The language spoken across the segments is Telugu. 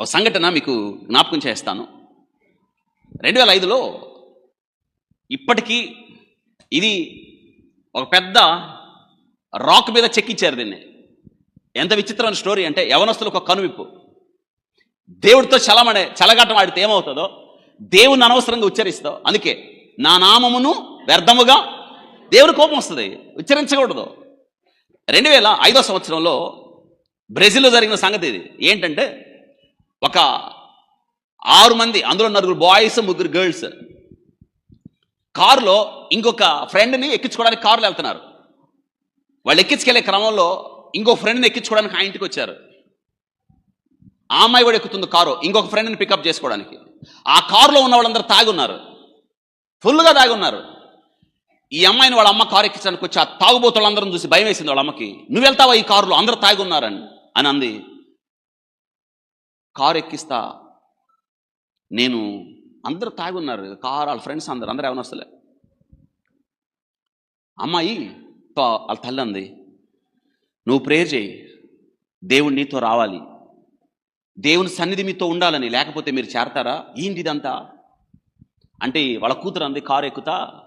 ఒక సంఘటన మీకు జ్ఞాపకం చేస్తాను. రెండు వేల ఐదులో ఇప్పటికీ ఇది ఒక పెద్ద రాక్ మీద చెక్కిచ్చారు దీన్ని. ఎంత విచిత్రమైన స్టోరీ అంటే యవనస్తులకు ఒక కనువిప్పు. దేవుడితో చలమడే చలగటం ఆడితే ఏమవుతుందో దేవుని అనవసరంగా ఉచ్చరిస్తావు. అందుకే నా నామమును వ్యర్థముగా దేవుని కోపం వస్తుంది ఉచ్చరించకూడదు. రెండు వేల ఐదో సంవత్సరంలో బ్రెజిల్లో జరిగిన సంగతి ఇది. ఏంటంటే ఒక ఆరు మంది అందులో నలుగురు బాయ్స్ ముగ్గురు గర్ల్స్ కారులో ఇంకొక ఫ్రెండ్ని ఎక్కించుకోవడానికి కారులో వెళ్తున్నారు. వాళ్ళు ఎక్కించుకెళ్ళే క్రమంలో ఇంకో ఫ్రెండ్ని ఎక్కించుకోవడానికి ఆ ఇంటికి వచ్చారు. ఆ అమ్మాయి కూడా ఎక్కుతుంది కారు ఇంకొక ఫ్రెండ్ని పికప్ చేసుకోవడానికి. ఆ కారులో ఉన్న వాళ్ళందరూ తాగి ఉన్నారు. ఫుల్గా తాగి ఉన్నారు. ఈ అమ్మాయిని వాళ్ళ అమ్మ కారు ఎక్కించడానికి వచ్చి ఆ తాగుబోతులందరం చూసి భయం వేసింది వాళ్ళ అమ్మకి. నువ్వు వెళ్తావా ఈ కారులో? అందరూ తాగి ఉన్నారని అని అంది. కారు ఎక్కిస్తా నేను అందరూ తాగి ఉన్నారు కారు వాళ్ళ ఫ్రెండ్స్ అందరు అందరు ఎవరు వస్తలే. అమ్మాయి తో- వాళ్ళ తల్లి అంది నువ్వు ప్రేయర్ చేయి. దేవుడు నీతో రావాలి. దేవుని సన్నిధి మీతో ఉండాలని. లేకపోతే మీరు చేరతారా? ఏంటి ఇదంతా అంటే వాళ్ళ కూతురు అంది కారు ఎక్కుతా.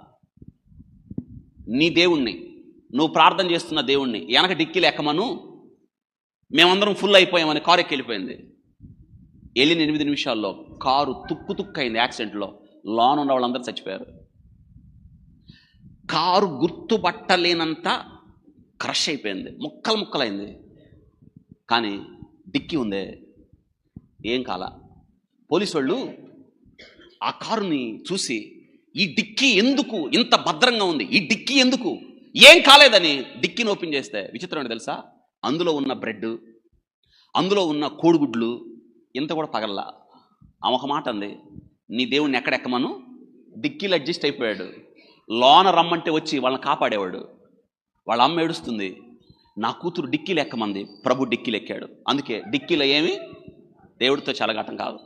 నీ దేవుణ్ణి. నువ్వు ప్రార్థన చేస్తున్న దేవుణ్ణి. వెనక డిక్కీలు ఎక్కమను మేమందరం ఫుల్ అయిపోయామని కారు ఎక్కి వెళ్ళిపోయింది. వెళ్ళిన ఎనిమిది నిమిషాల్లో కారు తుక్కు తుక్కు అయింది యాక్సిడెంట్లో. లోన్ ఉన్న వాళ్ళందరూ చచ్చిపోయారు. కారు గుర్తుపట్టలేనంత క్రష్ అయిపోయింది. ముక్కలు ముక్కలైంది. కానీ డిక్కీ ఉందే. ఏం కాల. పోలీసు వాళ్ళు ఆ కారుని చూసి ఈ డిక్కీ ఎందుకు? ఇంత భద్రంగా ఉంది. ఈ డిక్కీ ఎందుకు? ఏం కాలేదని డిక్కీని ఓపెన్ చేస్తే. విచిత్రం తెలుసా? అందులో ఉన్న బ్రెడ్ అందులో ఉన్న కోడిగుడ్లు ఇంత కూడా పగల్లా ఆమె ఒక మాట అంది నీ దేవుణ్ణి ఎక్కడెక్కమను డిక్కీలు అడ్జస్ట్ అయిపోయాడు. లోన రమ్మంటే వచ్చి వాళ్ళని కాపాడేవాడు. వాళ్ళ అమ్మ ఏడుస్తుంది నా కూతురు డిక్కీలు ఎక్కమంది ప్రభు డిక్కీలు ఎక్కాడు అందుకే డిక్కీలో ఏమి? దేవుడితో చెలగాటం కాదు.